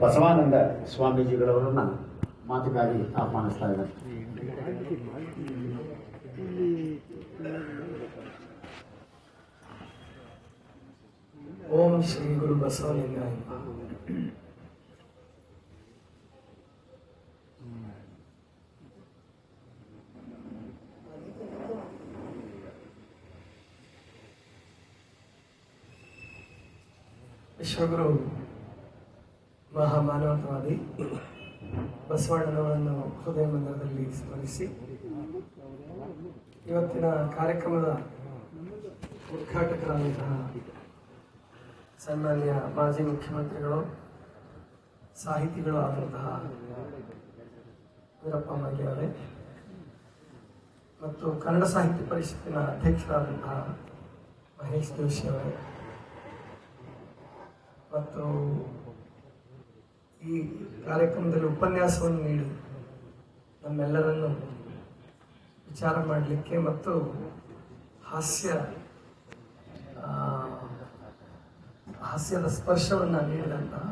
ಬಸವಾನಂದ ಸ್ವಾಮೀಜಿಗಳವರನ್ನ ಮಾತುಗಾಗಿ ಆಹ್ವಾನಿಸ್ತಾ ಇದ್ದಾರೆ ಓಂ ಶ್ರೀ ಗುರು ಬಸವಲಿಂಗಾಯ ವಿಶ್ವಗುರು ಮಹಾಮಾನವತಾವಾದಿ ಬಸವಣ್ಣನವರನ್ನು ಹೃದಯ ಮಂದಿರದಲ್ಲಿ ಸ್ಮರಿಸಿ, ಇವತ್ತಿನ ಕಾರ್ಯಕ್ರಮದ ಉದ್ಘಾಟಕರಾದಂತಹ ಸನ್ಮಾನ್ಯ ಮಾಜಿ ಮುಖ್ಯಮಂತ್ರಿಗಳು, ಸಾಹಿತಿಗಳು ಆದಂತಹ ವೀರಪ್ಪ ಅವರೇ, ಮತ್ತು ಕನ್ನಡ ಸಾಹಿತ್ಯ ಪರಿಷತ್ತಿನ ಅಧ್ಯಕ್ಷರಾದಂತಹ ಮಹೇಶ್ ಜೋಶಿ ಅವರೇ, ಮತ್ತು ಈ ಕಾರ್ಯಕ್ರಮದಲ್ಲಿ ಉಪನ್ಯಾಸವನ್ನು ನೀಡಿ ನಮ್ಮೆಲ್ಲರನ್ನು ವಿಚಾರ ಮಾಡಲಿಕ್ಕೆ ಮತ್ತು ಹಾಸ್ಯ ಹಾಸ್ಯದ ಸ್ಪರ್ಶವನ್ನು ನೀಡಿದಂತಹ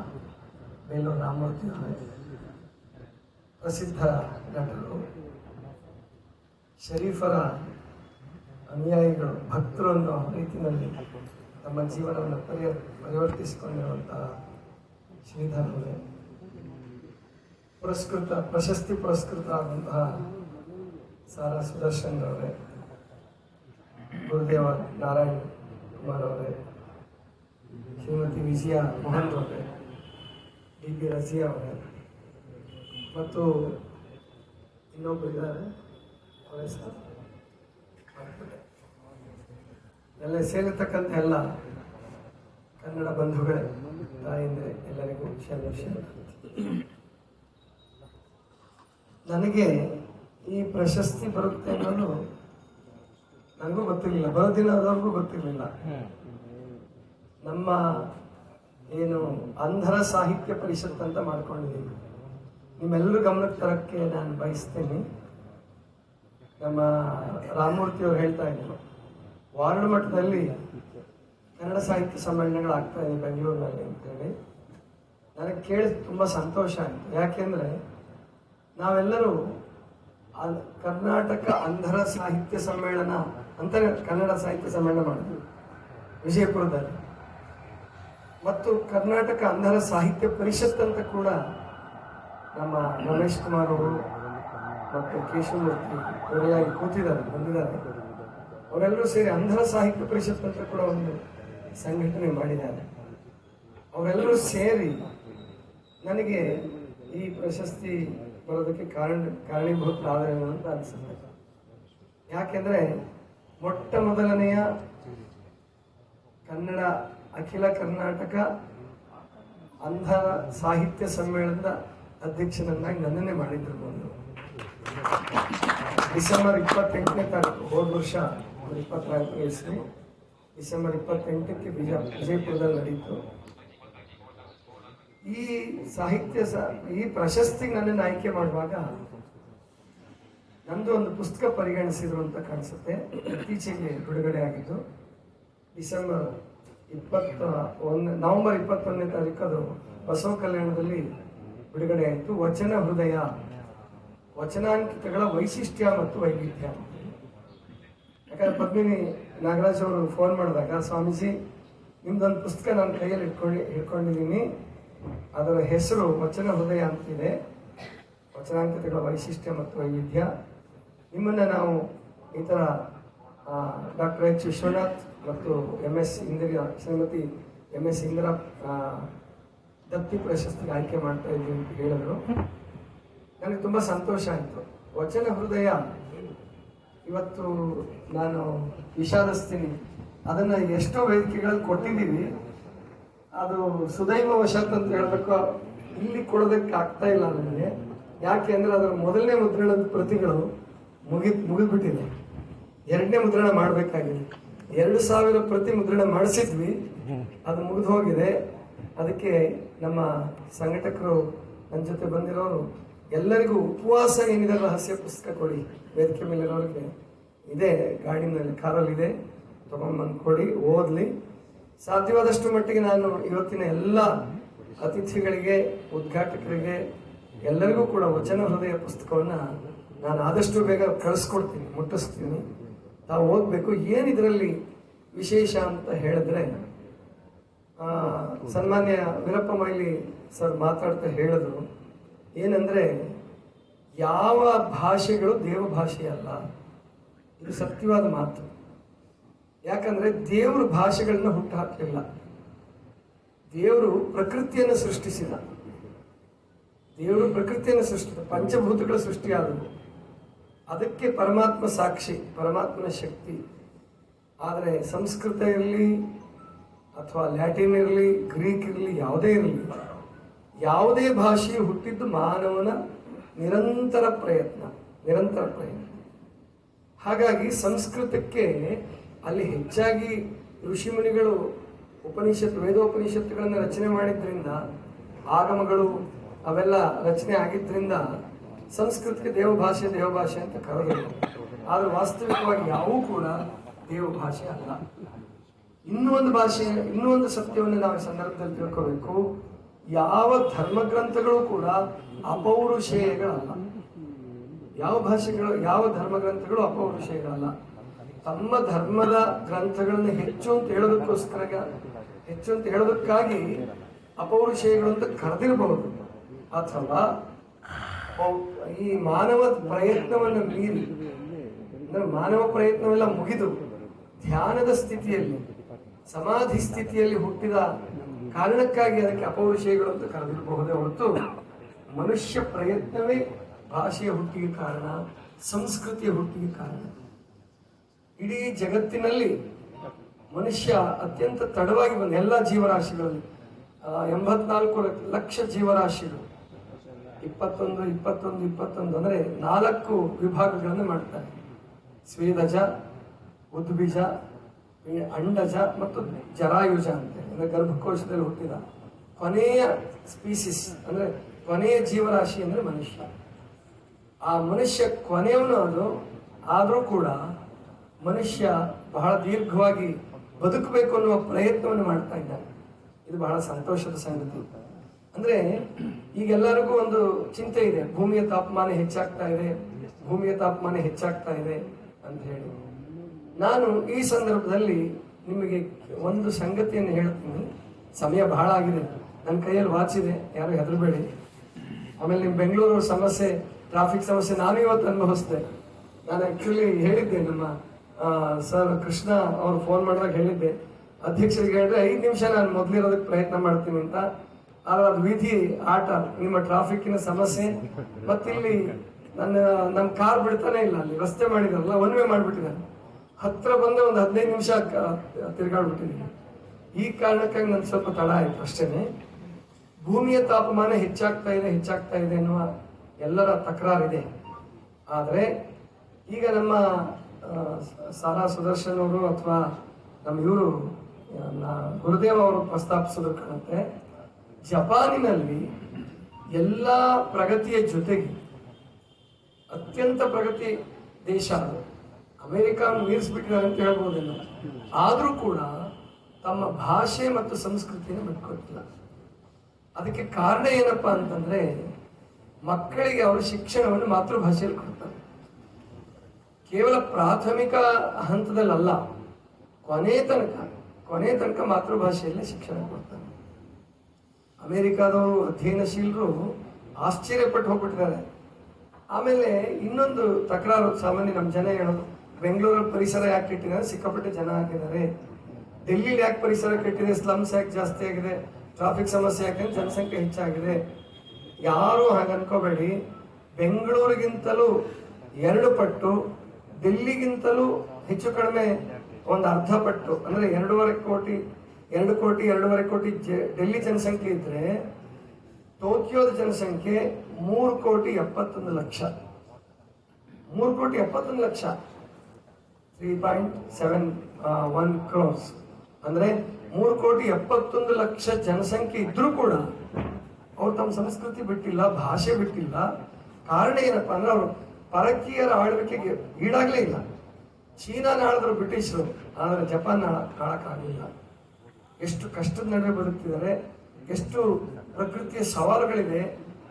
ಬೇಲೂರು ರಾಮಮೂರ್ತಿ ಪ್ರಸಿದ್ಧ ನಟರು, ಶರೀಫರ ಅನುಯಾಯಿಗಳು, ಭಕ್ತರು ಅನ್ನೋ ರೀತಿಯಲ್ಲಿ ತಮ್ಮ ಜೀವನವನ್ನು ಪರಿ ಪರಿವರ್ತಿಸಿಕೊಂಡಿರುವಂತಹ ಶ್ರೀಧರ್ ಅವರೇ. ಪುರಸ್ಕೃತ, ಪ್ರಶಸ್ತಿ ಪುರಸ್ಕೃತ ಆದಂತಹ ಸಾರಾ ಸುದರ್ಶನ್ ಅವರೇ ಗುರುದೇವ ನಾರಾಯಣ್ ಕುಮಾರ್ ಅವರೇ ಶ್ರೀಮತಿ ವಿಜಯ ಮೋಹನ್ ಅವರೇ ಡಿ ಪಿ ರಜಿಯಾ ಅವರೇ, ಮತ್ತು ಇನ್ನೊಬ್ಬರು ಇದ್ದಾರೆ. ಅವರ ಎಲ್ಲ ಸೇರಿರ್ತಕ್ಕಂಥ ಎಲ್ಲ ಕನ್ನಡ ಬಂಧುಗಳೇ, ತಾಯಿಂದ್ರೆ, ಎಲ್ಲರಿಗೂ ವಿಷಯ ಶರಣ. ನನಗೆ ಈ ಪ್ರಶಸ್ತಿ ಬರುತ್ತೆ ಅನ್ನೋದು ನನಗೂ ಗೊತ್ತಿರಲಿಲ್ಲ. ಬರೋದಿಲ್ಲ ಅದವ್ರಿಗೂ ಗೊತ್ತಿರಲಿಲ್ಲ. ನಮ್ಮ ಏನು ಅಂಧರ ಸಾಹಿತ್ಯ ಪರಿಷತ್ ಅಂತ ಮಾಡ್ಕೊಂಡಿದ್ದೀನಿ. ನಿಮ್ಮೆಲ್ಲರೂ ಗಮನಕ್ಕೆ ತರಕ್ಕೆ ನಾನು ಬಯಸ್ತೇನೆ. ನಮ್ಮ ರಾಮಮೂರ್ತಿ ಅವರು ಹೇಳ್ತಾ ಇದ್ರು, ವಾರ್ಡ್ ಮಟ್ಟದಲ್ಲಿ ಕನ್ನಡ ಸಾಹಿತ್ಯ ಸಮ್ಮೇಳನಗಳು ಆಗ್ತಾ ಇದೆ ಬೆಂಗಳೂರಿನಲ್ಲಿ ಅಂತೇಳಿ. ನನಗೆ ಕೇಳಿ ತುಂಬ ಸಂತೋಷ ಆಯಿತು ಯಾಕೆಂದರೆ ನಾವೆಲ್ಲರೂ ಕರ್ನಾಟಕ ಅಂಧರ ಸಾಹಿತ್ಯ ಸಮ್ಮೇಳನ ಅಂತ ಕನ್ನಡ ಸಾಹಿತ್ಯ ಸಮ್ಮೇಳನ ಮಾಡಿದ್ವಿ, ವಿಜಯಪುರದಲ್ಲಿ. ಮತ್ತು ಕರ್ನಾಟಕ ಅಂಧರ ಸಾಹಿತ್ಯ ಪರಿಷತ್ ಅಂತ ಕೂಡ ನಮ್ಮ ರಮೇಶ್ ಕುಮಾರ್ ಅವರು ಮತ್ತು ಕೇಶವಮೂರ್ತಿ ಅವರೆಲ್ಲ ಕೂತಿದ್ದಾರೆ, ಬಂದಿದ್ದಾರೆ. ಅವರೆಲ್ಲರೂ ಸೇರಿ ಅಂಧರ ಸಾಹಿತ್ಯ ಪರಿಷತ್ ಅಂತ ಕೂಡ ಒಂದು ಸಂಘಟನೆ ಮಾಡಿದ್ದಾರೆ. ಅವರೆಲ್ಲರೂ ಸೇರಿ ನನಗೆ ಈ ಪ್ರಶಸ್ತಿ ಬರೋದಕ್ಕೆ ಕಾರಣ ಕಾರಣೀಭೂತರಾದರೇನು ಅಂತ ಅನಿಸುತ್ತೆ. ಯಾಕೆಂದ್ರೆ ಮೊಟ್ಟ ಮೊದಲನೆಯ ಕನ್ನಡ, ಅಖಿಲ ಕರ್ನಾಟಕ ಅಂಧ ಸಾಹಿತ್ಯ ಸಮ್ಮೇಳನದ ಅಧ್ಯಕ್ಷನನ್ನಾಗಿ ನನ್ನನ್ನೇ ಮಾಡಿದ್ರು ಬಂದು ಡಿಸೆಂಬರ್ ಇಪ್ಪತ್ತೆಂಟನೇ ತಾರೀಕು, ಹೋದ ವರ್ಷ ಇಪ್ಪತ್ನಾಲ್ಕು ಇಸ್ವಿ. ಡಿಸೆಂಬರ್ ಇಪ್ಪತ್ತೆಂಟಕ್ಕೆ ವಿಜ ವಿಜಯಪುರದಲ್ಲಿ ನಡೀತು ಈ ಸಾಹಿತ್ಯ ಈ ಪ್ರಶಸ್ತಿ ನನ್ನನ್ನು ಆಯ್ಕೆ ಮಾಡುವಾಗ ನಂದು ಒಂದು ಪುಸ್ತಕ ಪರಿಗಣಿಸಿದ್ರು ಅಂತ ಕಾಣಿಸುತ್ತೆ. ಇತ್ತೀಚೆಗೆ ಬಿಡುಗಡೆ ಆಗಿದ್ದು. ಡಿಸೆಂಬರ್ ಇಪ್ಪತ್ತ ಒಂದು, ನವೆಂಬರ್ ಇಪ್ಪತ್ತೊಂದನೇ ತಾರೀಕು ಅದು ಬಸವ ಕಲ್ಯಾಣದಲ್ಲಿ ಬಿಡುಗಡೆ ಆಯಿತು. ವಚನ ಹೃದಯ, ವಚನಾಂಕಿತಗಳ ವೈಶಿಷ್ಟ್ಯ ಮತ್ತು ವೈವಿಧ್ಯ. ಯಾಕಂದ್ರೆ ಪದ್ಮಿನಿ ನಾಗರಾಜ್ ಅವರು ಫೋನ್ ಮಾಡಿದಾಗ, ಸ್ವಾಮೀಜಿ, ನಿಮ್ದೊಂದು ಪುಸ್ತಕ ನಾನು ಕೈಯಲ್ಲಿ ಇಟ್ಕೊಂಡು ಇಟ್ಕೊಂಡಿದ್ದೀನಿ ಅದರ ಹೆಸರು ವಚನ ಹೃದಯ ಅಂತಿದೆ. ವಚನಾಂಕಿತಗಳ ವೈಶಿಷ್ಟ್ಯ ಮತ್ತು ವೈವಿಧ್ಯ. ನಿಮ್ಮನ್ನು ನಾವು ಈ ಥರ ಡಾಕ್ಟರ್ ಎಚ್ ವಿಶ್ವನಾಥ್ ಮತ್ತು M S Indira, Shrimati M S Indira ದತ್ತಿ ಪ್ರಶಸ್ತಿಗೆ ಆಯ್ಕೆ ಮಾಡ್ತಾ ಇದ್ದೀವಿ ಅಂತ ಹೇಳಿದ್ರು. ನನಗೆ ತುಂಬ ಸಂತೋಷ ಆಯಿತು. ವಚನ ಹೃದಯ, ಇವತ್ತು ನಾನು ವಿಷಾದಿಸ್ತೀನಿ. ಅದನ್ನು ಎಷ್ಟೋ ವೇದಿಕೆಗಳಲ್ಲಿ ಕೊಟ್ಟಿದ್ದೀವಿ. ಅದು ಸುದೈವ ವಶಾತ್ ಅಂತ ಹೇಳಬೇಕು. ಇಲ್ಲಿ ಕೊಡೋದಕ್ಕೆ ಆಗ್ತಾ ಇಲ್ಲ ನನಗೆ ಯಾಕೆ ಅಂದರೆ ಅದರ ಮೊದಲನೇ ಮುದ್ರಣದ ಪ್ರತಿಗಳು ಮುಗಿ, ಮುಗಿದ್ಬಿಟ್ಟಿದೆ. ಎರಡನೇ ಮುದ್ರಣ ಮಾಡಬೇಕಾಗಿದೆ. ಎರಡು ಸಾವಿರ ಪ್ರತಿ ಮುದ್ರಣ ಮಾಡಿಸಿದ್ವಿ. ಅದು ಮುಗಿದು ಹೋಗಿದೆ. ಅದಕ್ಕೆ ನಮ್ಮ ಸಂಘಟಕರು ನನ್ನ ಜೊತೆ ಬಂದಿರೋರು ಎಲ್ಲರಿಗೂ ಉಪವಾಸ ಏನಿದೆ ರಹಸ್ಯ ಪುಸ್ತಕ ಕೊಡಿ. ವೇದಿಕೆ ಮೇಲೆ ಇರೋರಿಗೆ ಇದೆ, ಗಾಡಿನಲ್ಲಿ ಕಾರಲ್ಲಿದೆ ತಗೊಂಡ್ಬಂದು ಕೊಡಿ, ಓದಲಿ. ಸಾಧ್ಯವಾದಷ್ಟು ಮಟ್ಟಿಗೆ ನಾನು ಇವತ್ತಿನ ಎಲ್ಲ ಅತಿಥಿಗಳಿಗೆ, ಉದ್ಘಾಟಕರಿಗೆ, ಎಲ್ಲರಿಗೂ ಕೂಡ ವಚನ ಹೃದಯ ಪುಸ್ತಕವನ್ನ ನಾನು ಆದಷ್ಟು ಬೇಗ ಕಳಿಸ್ಕೊಡ್ತೀನಿ, ಮುಟ್ಟಿಸ್ತೀನಿ. ತಾವು ಓದಬೇಕು. ಏನಿದರಲ್ಲಿ ವಿಶೇಷ ಅಂತ ಹೇಳಿದ್ರೆ ಸನ್ಮಾನ್ಯ ವೀರಪ್ಪ ಮೈಲಿ ಸರ್ ಮಾತಾಡ್ತಾ ಹೇಳಿದ್ರು, ಏನಂದ್ರೆ, ಯಾವ ಭಾಷೆಗಳು ದೇವ ಭಾಷೆ ಅಲ್ಲ ಇದು ಸತ್ಯವಾದ ಮಾತು. ಯಾಕಂದ್ರೆ ದೇವರು ಭಾಷೆಗಳನ್ನ ಹುಟ್ಟು ಹಾಕಲಿಲ್ಲ ದೇವರು ಪ್ರಕೃತಿಯನ್ನು ಸೃಷ್ಟಿಸಿದ. ದೇವರು ಪ್ರಕೃತಿಯನ್ನು ಸೃಷ್ಟಿಸಿದ ಪಂಚಭೂತಗಳ ಸೃಷ್ಟಿಯಾದವು. ಅದಕ್ಕೆ ಪರಮಾತ್ಮ ಸಾಕ್ಷಿ, ಪರಮಾತ್ಮನ ಶಕ್ತಿ. ಆದರೆ ಸಂಸ್ಕೃತ ಇರಲಿ ಅಥವಾ ಲ್ಯಾಟಿನ್ ಇರಲಿ, ಗ್ರೀಕ್ ಇರಲಿ, ಯಾವುದೇ ಇರಲಿ, ಯಾವುದೇ ಭಾಷೆಯು ಹುಟ್ಟಿದ್ದು ಮಾನವನ ನಿರಂತರ ಪ್ರಯತ್ನ ನಿರಂತರ ಪ್ರಯತ್ನ. ಹಾಗಾಗಿ ಸಂಸ್ಕೃತಕ್ಕೆ ಅಲ್ಲಿ ಹೆಚ್ಚಾಗಿ ಋಷಿಮುನಿಗಳು ಉಪನಿಷತ್, ವೇದೋಪನಿಷತ್ತುಗಳನ್ನು ರಚನೆ ಮಾಡಿದ್ರಿಂದ, ಆಗಮಗಳು ಅವೆಲ್ಲ ರಚನೆ ಆಗಿದ್ದರಿಂದ ಸಂಸ್ಕೃತಕ್ಕೆ ದೇವಭಾಷೆ ದೇವಭಾಷೆ ಅಂತ ಕರೆದರು. ಆದರೆ ವಾಸ್ತವಿಕವಾಗಿ ಯಾವೂ ಕೂಡ ದೇವಭಾಷೆ ಅಲ್ಲ. ಇನ್ನೂ ಒಂದು ಭಾಷೆ, ಇನ್ನೂ ಒಂದು ಸತ್ಯವನ್ನು ನಾವು ಸಂದರ್ಭದಲ್ಲಿ ತಿಳ್ಕೋಬೇಕು. ಯಾವ ಧರ್ಮಗ್ರಂಥಗಳು ಕೂಡ ಅಪೌರುಷೇಯಗಳಲ್ಲ. ಯಾವ ಭಾಷೆಗಳು, ಯಾವ ಧರ್ಮ ಗ್ರಂಥಗಳು ಅಪೌರುಷೇಯಗಳಲ್ಲ. ತಮ್ಮ ಧರ್ಮದ ಗ್ರಂಥಗಳನ್ನು ಹೆಚ್ಚು ಅಂತ ಹೇಳೋದಕ್ಕೋಸ್ಕರ, ಹೆಚ್ಚು ಅಂತ ಹೇಳೋದಕ್ಕಾಗಿ ಅಪೌರುಷೇಯಗಳು ಅಂತ ಕರೆದಿರಬಹುದು ಅಥವಾ ಈ ಮಾನವ ಪ್ರಯತ್ನವನ್ನು ಮೀರಿ, ಅಂದ್ರೆ ಮಾನವ ಪ್ರಯತ್ನವೆಲ್ಲ ಮುಗಿದು ಧ್ಯಾನದ ಸ್ಥಿತಿಯಲ್ಲಿ, ಸಮಾಧಿ ಸ್ಥಿತಿಯಲ್ಲಿ ಹುಟ್ಟಿದ ಕಾರಣಕ್ಕಾಗಿ ಅದಕ್ಕೆ ಅಪೌರುಷೇಯಗಳು ಅಂತ ಕರೆದಿರಬಹುದೇ ಹೊರತು ಮನುಷ್ಯ ಪ್ರಯತ್ನವೇ ಭಾಷೆಯ ಹುಟ್ಟಿಗೆ ಕಾರಣ, ಸಂಸ್ಕೃತಿಯ ಹುಟ್ಟಿಗೆ ಕಾರಣ. ಇಡೀ ಜಗತ್ತಿನಲ್ಲಿ ಮನುಷ್ಯ ಅತ್ಯಂತ ತಡವಾಗಿ ಬಂದ ಎಲ್ಲ ಜೀವರಾಶಿಗಳಲ್ಲಿ ಎಂಬತ್ನಾಲ್ಕು ಲಕ್ಷ ಜೀವರಾಶಿಗಳು. ಇಪ್ಪತ್ತೊಂದು ಇಪ್ಪತ್ತೊಂದು ಇಪ್ಪತ್ತೊಂದು ಅಂದ್ರೆ ನಾಲ್ಕು ವಿಭಾಗಗಳನ್ನು ಮಾಡ್ತಾರೆ. ಸ್ವೇದಜ, ಉದ್ಬೀಜ ಅಂಡಜ ಮತ್ತು ಜರಾಯುಜ ಅಂತ ಅಂದರೆ ಗರ್ಭಕೋಶದಲ್ಲಿ ಹುಟ್ಟಿದ ಕೊನೆಯ ಸ್ಪೀಸಿಸ್ ಅಂದ್ರೆ ಕೊನೆಯ ಜೀವರಾಶಿ ಅಂದ್ರೆ ಮನುಷ್ಯ. ಆ ಮನುಷ್ಯ ಕೊನೆಯವನು ಅದು, ಆದರೂ ಕೂಡ ಮನುಷ್ಯ ಬಹಳ ದೀರ್ಘವಾಗಿ ಬದುಕಬೇಕು ಅನ್ನುವ ಪ್ರಯತ್ನವನ್ನು ಮಾಡ್ತಾ ಇದ್ದಾನೆ ಇದು ಬಹಳ ಸಂತೋಷದ ಸಂಗತಿ. ಅಂದ್ರೆ ಈಗೆಲ್ಲರಿಗೂ ಒಂದು ಚಿಂತೆ ಇದೆ. ಭೂಮಿಯ ತಾಪಮಾನ ಹೆಚ್ಚಾಗ್ತಾ ಇದೆ. ಭೂಮಿಯ ತಾಪಮಾನ ಹೆಚ್ಚಾಗ್ತಾ ಇದೆ ಅಂತ ಹೇಳಿ. ನಾನು ಈ ಸಂದರ್ಭದಲ್ಲಿ ನಿಮಗೆ ಒಂದು ಸಂಗತಿಯನ್ನು ಹೇಳ್ತೀನಿ. ಸಮಯ ಬಹಳ ಆಗಿದೆ. ನನ್ನ ಕೈಯಲ್ಲಿ ವಾಚ್ ಇದೆ. ಯಾರು ಹೆದರಬೇಡಿ. ಆಮೇಲೆ ನಿಮ್ಮ ಬೆಂಗಳೂರು ಸಮಸ್ಯೆ ಟ್ರಾಫಿಕ್ ಸಮಸ್ಯೆ ನಾನು ಇವತ್ತು ಅನುಭವಿಸಿದೆ. ನಾನು ಆಕ್ಚುಲಿ ಹೇಳಿದ್ದೆ ನಮ್ಮ ಸರ್, ಕೃಷ್ಣ ಅವ್ರು ಫೋನ್ ಮಾಡಿದಾಗ ಹೇಳಿದ್ದೆ. ಅಧ್ಯಕ್ಷರಿಗೆ ಹೇಳಿದ್ರೆ, ಐದು ನಿಮಿಷ ನಾನು ಮೊದಲಿರೋದಕ್ಕೆ ಪ್ರಯತ್ನ ಮಾಡ್ತೀನಿ ಅಂತ. ಆದ್ರೆ ಅದು ವಿಧಿ, ಆಟ, ನಿಮ್ಮ ಟ್ರಾಫಿಕ್ಕಿನ ಸಮಸ್ಯೆ. ಮತ್ತಿಲ್ಲಿ ನನ್ನ ನಮ್ಮ ಕಾರ್ ಬಿಡ್ತಾನೆ ಇಲ್ಲ ಅಲ್ಲಿ, ರಸ್ತೆ ಮಾಡಿದಾರಲ್ಲ ಒನ್ ವೇ ಮಾಡಿಬಿಟ್ಟಿದ್ದಾರೆ. ಹತ್ರ ಬಂದ ಒಂದು ಹದಿನೈದು ನಿಮಿಷ ತಿರ್ಗಾಡ್ಬಿಟ್ಟಿದ್ದೀನಿ. ಈ ಕಾರಣಕ್ಕಾಗಿ ನನ್ಗೆ ಸ್ವಲ್ಪ ತಡ ಆಯ್ತು ಅಷ್ಟೇನೆ. ಭೂಮಿಯ ತಾಪಮಾನ ಹೆಚ್ಚಾಗ್ತಾ ಇದೆ ಹೆಚ್ಚಾಗ್ತಾ ಇದೆ ಅನ್ನುವ ಎಲ್ಲರ ತಕರಾರಿದೆ. ಆದರೆ ಈಗ ನಮ್ಮ ಸಾರಾ ಸುದರ್ಶನ್ ಅವರು ಅಥವಾ ನಮ್ಮ ಇವರು ಗುರುದೇವ್ ಅವರು ಪ್ರಸ್ತಾಪಿಸಿದ್ರು ಕಾಣುತ್ತೆ. ಜಪಾನಿನಲ್ಲಿ ಎಲ್ಲ ಪ್ರಗತಿಯ ಜೊತೆಗೆ ಅತ್ಯಂತ ಪ್ರಗತಿ ದೇಶ ಅದು. ಅಮೆರಿಕ ಮೀರಿಸ್ಬಿಟ್ಟಿದ್ದಾರೆ ಅಂತ ಹೇಳ್ಬೋದಿಲ್ಲ ಆದರೂ ಕೂಡ ತಮ್ಮ ಭಾಷೆ ಮತ್ತು ಸಂಸ್ಕೃತಿಯನ್ನು ಬಿಟ್ಕೊಟ್ಟಿಲ್ಲ ಅದಕ್ಕೆ ಕಾರಣ ಏನಪ್ಪಾ ಅಂತಂದ್ರೆ ಮಕ್ಕಳಿಗೆ ಅವರ ಶಿಕ್ಷಣವನ್ನು ಮಾತೃಭಾಷೆಯಲ್ಲಿ ಕೊಡ್ತಾರೆ. ಕೇವಲ ಪ್ರಾಥಮಿಕ ಹಂತದಲ್ಲಲ್ಲ, ಕೊನೆ ತನಕ ಕೊನೆ ತನಕ ಮಾತೃಭಾಷೆಯಲ್ಲೇ ಶಿಕ್ಷಣ ಕೊಡ್ತಾರೆ ಅಮೇರಿಕಾದವರು ಅಧ್ಯಯನಶೀಲರು ಆಶ್ಚರ್ಯಪಟ್ಟು ಹೋಗ್ಬಿಟ್ಟಿದ್ದಾರೆ. ಆಮೇಲೆ ಇನ್ನೊಂದು ತಕರಾರು, ಸಾಮಾನ್ಯ ನಮ್ಮ ಜನ ಹೇಳೋದು ಬೆಂಗಳೂರಲ್ಲಿ ಪರಿಸರ ಯಾಕೆ ಕೆಟ್ಟಿದ್ದಾರೆ ಸಿಕ್ಕಾಪಟ್ಟೆ ಜನ ಹಾಕಿದ್ದಾರೆ ಡೆಲ್ಲಿಲಿ ಯಾಕೆ ಪರಿಸರ ಕೆಟ್ಟಿದೆ, ಸ್ಲಮ್ಸ್ ಯಾಕೆ ಜಾಸ್ತಿ ಆಗಿದೆ, ಟ್ರಾಫಿಕ್ ಸಮಸ್ಯೆ ಯಾಕೆ ಜನಸಂಖ್ಯೆ ಹೆಚ್ಚಾಗಿದೆ. ಯಾರೂ ಹಾಗೆ ಅನ್ಕೋಬೇಡಿ. ಬೆಂಗಳೂರಿಗಿಂತಲೂ ಎರಡು ಪಟ್ಟು ಡೆಲ್ಲಿಗಿಂತಲೂ ಹೆಚ್ಚು ಕಡಿಮೆ ಒಂದು ಅರ್ಧ ಪಟ್ಟು, ಅಂದ್ರೆ ಎರಡೂವರೆ ಕೋಟಿ, ಎರಡು ಕೋಟಿ, ಎರಡೂವರೆ ಕೋಟಿ ಡೆಲ್ಲಿ ಜನಸಂಖ್ಯೆ ಇದ್ರೆ ಟೋಕಿಯೋದ ಜನಸಂಖ್ಯೆ ಮೂರು ಕೋಟಿ ಎಪ್ಪತ್ತೊಂದು ಲಕ್ಷ. ಮೂರು ಕೋಟಿ ಎಪ್ಪತ್ತೊಂದು lakh. Three point seven one crores ಅಂದ್ರೆ ಮೂರು ಕೋಟಿ ಎಪ್ಪತ್ತೊಂದು ಲಕ್ಷ ಜನಸಂಖ್ಯೆ ಇದ್ರೂ ಕೂಡ ಅವ್ರು ತಮ್ಮ ಸಂಸ್ಕೃತಿ ಬಿಟ್ಟಿಲ್ಲ, ಭಾಷೆ ಬಿಟ್ಟಿಲ್ಲ. ಕಾರಣ ಏನಪ್ಪ ಅಂದ್ರೆ ಅವರು ಪರಕೀಯರ ಆಳ್ವಿಕೆಗೆ ಈಡಾಗಲೇ ಇಲ್ಲ. ಚೀನಾನ ಆಳಿದ್ರು ಬ್ರಿಟಿಷರು. ಆದರೆ ಜಪಾನ್ ಆಳಕ್ಕಾಗಲಿಲ್ಲ ಎಷ್ಟು ಕಷ್ಟದ ನಡುವೆ ಬದುಕ್ತಿದ್ದಾರೆ, ಎಷ್ಟು ಪ್ರಕೃತಿಯ ಸವಾಲುಗಳಿದೆ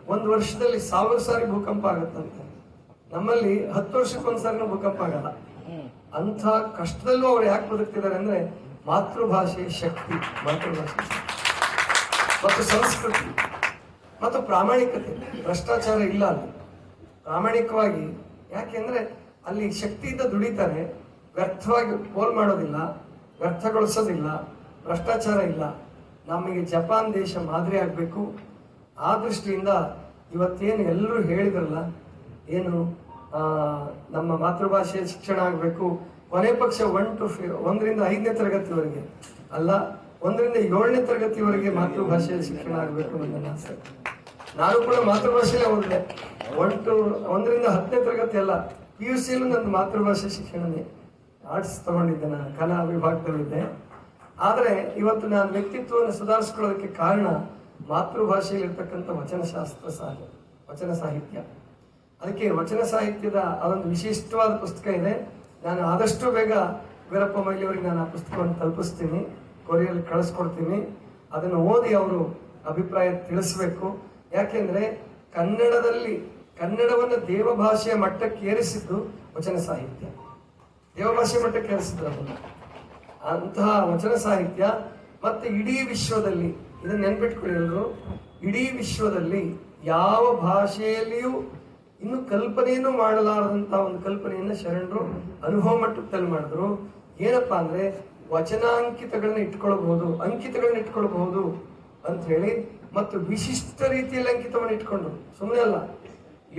ಒಂದು ವರ್ಷದಲ್ಲಿ ಸಾವಿರ ಸಾರಿ ಭೂಕಂಪ ಆಗುತ್ತಂತೆ. ನಮ್ಮಲ್ಲಿ ಹತ್ತು ವರ್ಷಕ್ಕೊಂದ್ಸಾರಿ ಭೂಕಂಪ ಆಗಲ್ಲ. ಅಂಥ ಕಷ್ಟದಲ್ಲೂ ಅವ್ರು ಯಾಕೆ ಬದುಕ್ತಿದ್ದಾರೆ ಅಂದ್ರೆ ಮಾತೃಭಾಷೆ ಶಕ್ತಿ ಮಾತೃಭಾಷೆ. ಮತ್ತು ಸಂಸ್ಕೃತಿ, ಮತ್ತು ಪ್ರಾಮಾಣಿಕತೆ. ಭ್ರಷ್ಟಾಚಾರ ಇಲ್ಲ ಅಲ್ಲಿ. ಪ್ರಾಮಾಣಿಕವಾಗಿ ಯಾಕೆಂದ್ರೆ ಅಲ್ಲಿ ಶಕ್ತಿಯಿಂದ ದುಡಿತಾರೆ, ವ್ಯರ್ಥವಾಗಿ ಪೋಲ್ ಮಾಡೋದಿಲ್ಲ, ವ್ಯರ್ಥಗೊಳಿಸೋದಿಲ್ಲ, ಭ್ರಷ್ಟಾಚಾರ ಇಲ್ಲ. ನಮಗೆ ಜಪಾನ್ ದೇಶ ಮಾದರಿ ಆಗಬೇಕು. ಆ ದೃಷ್ಟಿಯಿಂದ ಇವತ್ತೇನು ಎಲ್ಲರೂ ಹೇಳಿದ್ರಲ್ಲ, ಏನು ನಮ್ಮ ಮಾತೃಭಾಷೆಯ ಶಿಕ್ಷಣ ಆಗಬೇಕು. ಕೊನೆ ಪಕ್ಷ ಒನ್ ಟು ಫಿ ಒಂದರಿಂದ ಐದನೇ ತರಗತಿವರೆಗೆ ಅಲ್ಲ, ಒಂದರಿಂದ ಏಳನೇ ತರಗತಿವರೆಗೆ ಮಾತೃಭಾಷೆಯ ಶಿಕ್ಷಣ ಆಗಬೇಕು ನನ್ನ ಆಸೆ. ನಾನು ಕೂಡ ಮಾತೃಭಾಷೆಯಲ್ಲೇ ಓದಿದೆ. ಒನ್ ಟು ಒಂದರಿಂದ ಹತ್ತನೇ ತರಗತಿ ಅಲ್ಲ ಪಿ ಯು ಸಿಯಲ್ಲೂ ನನ್ನ ಮಾತೃಭಾಷೆ ಶಿಕ್ಷಣನೇ. ಆರ್ಟ್ಸ್ ತಗೊಂಡಿದ್ದೆ ನಾನು, ಕಲಾ ವಿಭಾಗದಲ್ಲಿದ್ದೆ ಆದರೆ ಇವತ್ತು ನಾನು ವ್ಯಕ್ತಿತ್ವವನ್ನು ಸುಧಾರಿಸ್ಕೊಳ್ಳೋದಕ್ಕೆ ಕಾರಣ ಮಾತೃಭಾಷೆಯಲ್ಲಿರ್ತಕ್ಕಂಥ ವಚನಶಾಸ್ತ್ರ ಸಾಹಿತ್ಯ ವಚನ ಸಾಹಿತ್ಯ. ಅದಕ್ಕೆ ವಚನ ಸಾಹಿತ್ಯದ ಅದೊಂದು ವಿಶಿಷ್ಟವಾದ ಪುಸ್ತಕ ಇದೆ. ನಾನು ಆದಷ್ಟು ಬೇಗ ವೀರಪ್ಪ ಮೈಲಿಯವರಿಗೆ ನಾನು ಆ ಪುಸ್ತಕವನ್ನು ತಲುಪಿಸ್ತೀನಿ ಕೊರಿಯಲ್ಲಿ ಕಳಿಸ್ಕೊಡ್ತೀನಿ. ಅದನ್ನು ಓದಿ ಅವರು ಅಭಿಪ್ರಾಯ ತಿಳಿಸ್ಬೇಕು. ಯಾಕೆಂದ್ರೆ ಕನ್ನಡದಲ್ಲಿ, ಕನ್ನಡವನ್ನು ದೇವಭಾಷೆಯ ಮಟ್ಟಕ್ಕೆ ಏರಿಸಿದ್ದು ವಚನ ಸಾಹಿತ್ಯ. ದೇವಭಾಷೆಯ ಮಟ್ಟಕ್ಕೆ ಏರಿಸಿದ್ರು ಅದನ್ನು. ಅಂತಹ ವಚನ ಸಾಹಿತ್ಯ ಮತ್ತೆ ಇಡೀ ವಿಶ್ವದಲ್ಲಿ, ಇದನ್ನು ನೆನ್ಪಿಟ್ಕೊಳ್ಳಿ ಇಡೀ ವಿಶ್ವದಲ್ಲಿ ಯಾವ ಭಾಷೆಯಲ್ಲಿಯೂ ಇನ್ನು ಕಲ್ಪನೆಯನ್ನು ಮಾಡಲಾರದಂತಹ ಒಂದು ಕಲ್ಪನೆಯನ್ನ ಶರಣರು ಅನುಭವ ಮಟ್ಟದಲ್ಲಿ ಮಾಡಿದ್ರು. ಏನಪ್ಪಾ ಅಂದ್ರೆ ವಚನಾಂಕಿತಗಳನ್ನ ಇಟ್ಕೊಳ್ಬಹುದು, ಅಂಕಿತಗಳನ್ನ ಇಟ್ಕೊಳ್ಬಹುದು ಅಂತ ಹೇಳಿ ಮತ್ತು ವಿಶಿಷ್ಟ ರೀತಿಯಲ್ಲಿ ಅಂಕಿತವನ್ನು ಇಟ್ಕೊಂಡು ಸುಮ್ಮನೆ ಅಲ್ಲ,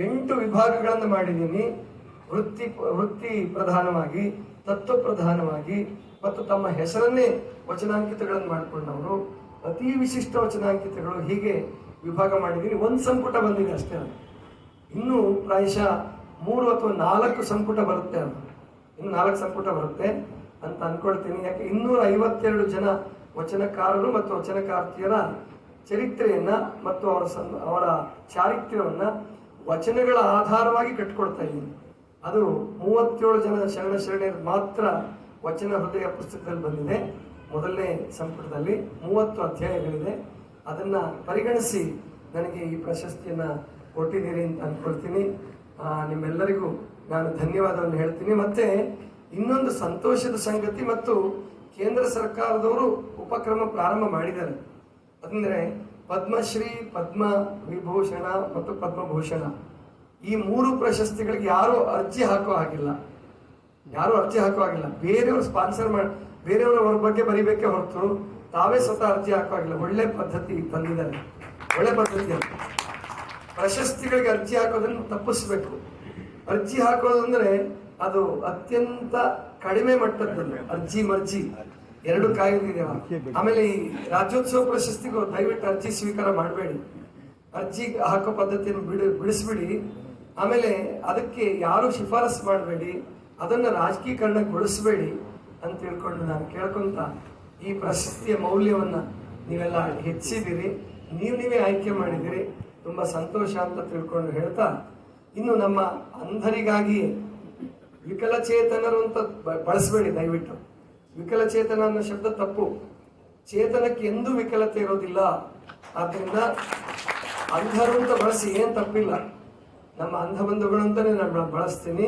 ಎಂಟು ವಿಭಾಗಗಳನ್ನು ಮಾಡಿದ್ದೀನಿ. ವೃತ್ತಿ ವೃತ್ತಿ ಪ್ರಧಾನವಾಗಿ ತತ್ವ ಪ್ರಧಾನವಾಗಿ ಮತ್ತು ತಮ್ಮ ಹೆಸರನ್ನೇ ವಚನಾಂಕಿತಗಳನ್ನು ಮಾಡಿಕೊಂಡವರು. ಅತಿ ವಿಶಿಷ್ಟ ವಚನಾಂಕಿತಗಳು ಹೀಗೆ ವಿಭಾಗ ಮಾಡಿದ್ದೀನಿ. ಒಂದು ಸಂಪುಟ ಬಂದಿದೆ ಅಷ್ಟೇ ಅದು. ಇನ್ನೂ ಪ್ರಾಯಶಃ ಮೂರು ಅಥವಾ ನಾಲ್ಕು ಸಂಪುಟ ಬರುತ್ತೆ ಅದು. ಇನ್ನು ನಾಲ್ಕು ಸಂಪುಟ ಬರುತ್ತೆ ಅಂತ ಅಂದ್ಕೊಳ್ತೀನಿ ಯಾಕೆ ಇನ್ನೂರ ಐವತ್ತೆರಡು ಜನ ವಚನಕಾರರು ಮತ್ತು ವಚನಕಾರ್ತಿಯರ ಚರಿತ್ರೆಯನ್ನ ಮತ್ತು ಅವರ ಸನ್ ಅವರ ಚಾರಿತ್ರ್ಯವನ್ನ ವಚನಗಳ ಆಧಾರವಾಗಿ ಕಟ್ಕೊಳ್ತಾ ಇದ್ದೀನಿ. ಅದು ಮೂವತ್ತೇಳು ಜನ ಶರಣ ಶರಣೆಯರು ಮಾತ್ರ ವಚನ ಹೃದಯ ಪುಸ್ತಕದಲ್ಲಿ ಬಂದಿದೆ. ಮೊದಲನೇ ಸಂಪುಟದಲ್ಲಿ ಮೂವತ್ತು ಅಧ್ಯಾಯಗಳಿದೆ. ಅದನ್ನ ಪರಿಗಣಿಸಿ ನನಗೆ ಈ ಪ್ರಶಸ್ತಿಯನ್ನ ಕೊಟ್ಟಿದ್ದೀರಿ ಅಂತ ಅಂದ್ಕೊಳ್ತೀನಿ ನಿಮ್ಮೆಲ್ಲರಿಗೂ ನಾನು ಧನ್ಯವಾದವನ್ನು ಹೇಳ್ತೀನಿ. ಮತ್ತೆ ಇನ್ನೊಂದು ಸಂತೋಷದ ಸಂಗತಿ ಮತ್ತು ಕೇಂದ್ರ ಸರ್ಕಾರದವರು ಉಪಕ್ರಮ ಪ್ರಾರಂಭ ಮಾಡಿದ್ದಾರೆ. ಅಂದ್ರೆ ಪದ್ಮಶ್ರೀ ಪದ್ಮ ವಿಭೂಷಣ ಮತ್ತು ಪದ್ಮಭೂಷಣ. ಈ ಮೂರು ಪ್ರಶಸ್ತಿಗಳಿಗೆ ಯಾರೂ ಅರ್ಜಿ ಹಾಕೋ ಹಾಗಿಲ್ಲ. ಯಾರೂ ಅರ್ಜಿ ಹಾಕೋ ಹಾಗಿಲ್ಲ. ಬೇರೆಯವರು ಸ್ಪಾನ್ಸರ್ ಮಾಡಿ, ಬೇರೆಯವರು ಅವ್ರ ಬಗ್ಗೆ ಬರಿಬೇಕೆ ಹೊರತು ತಾವೇ ಸ್ವತಃ ಅರ್ಜಿ ಹಾಕೋ ಹಾಗಿಲ್ಲ. ಒಳ್ಳೆ ಪದ್ಧತಿ ತಂದಿದ್ದಾರೆ ಒಳ್ಳೆ ಪದ್ಧತಿ ಅಂತ ಪ್ರಶಸ್ತಿಗಳಿಗೆ ಅರ್ಜಿ ಹಾಕೋದನ್ನು ತಪ್ಪಿಸ್ಬೇಕು. ಅರ್ಜಿ ಹಾಕೋದಂದ್ರೆ ಅದು ಅತ್ಯಂತ ಕಡಿಮೆ ಮಟ್ಟದ್ದು ಅರ್ಜಿ ಮರ್ಜಿ. ಎರಡು ಕಾಯ್ದಿದೆ ಆಮೇಲೆ ಈ ರಾಜ್ಯೋತ್ಸವ ಪ್ರಶಸ್ತಿಗೂ ದಯವಿಟ್ಟು ಅರ್ಜಿ ಸ್ವೀಕಾರ ಮಾಡಬೇಡಿ. ಅರ್ಜಿ ಹಾಕೋ ಪದ್ಧತಿಯನ್ನು ಬಿಡಿ ಬಿಡಿಸ್ಬಿಡಿ. ಆಮೇಲೆ ಅದಕ್ಕೆ ಯಾರು ಶಿಫಾರಸು ಮಾಡಬೇಡಿ. ಅದನ್ನು ರಾಜಕೀಕರಣಗೊಳಿಸಬೇಡಿ ಅಂತ ತಿಳ್ಕೊಂಡು ನಾನು ಕೇಳ್ಕೊಂತ ಈ ಪ್ರಶಸ್ತಿಯ ಮೌಲ್ಯವನ್ನು ನೀವೆಲ್ಲ ಹೆಚ್ಚಿದ್ದೀರಿ. ನೀವು ನೀವೇ ಆಯ್ಕೆ ಮಾಡಿದಿರಿ ತುಂಬ ಸಂತೋಷ ಅಂತ ತಿಳ್ಕೊಂಡು ಹೇಳ್ತಾ ಇನ್ನು ನಮ್ಮ ಅಂಧರಿಗಾಗಿ ವಿಕಲಚೇತನರು ಅಂತ ಬಳಸಬೇಡಿ ದಯವಿಟ್ಟು. ವಿಕಲಚೇತನ ಅನ್ನೋ ಶಬ್ದ ತಪ್ಪು. ಚೇತನಕ್ಕೆ ಎಂದೂ ವಿಕಲತೆ ಇರೋದಿಲ್ಲ. ಆದ್ದರಿಂದ ಅಂಧರು ಅಂತ ಬಳಸಿ ಏನು ತಪ್ಪಿಲ್ಲ. ನಮ್ಮ ಅಂಧ ಬಂಧುಗಳು ಅಂತಾನೆ ನಾನು ಬಳಸ್ತೀನಿ.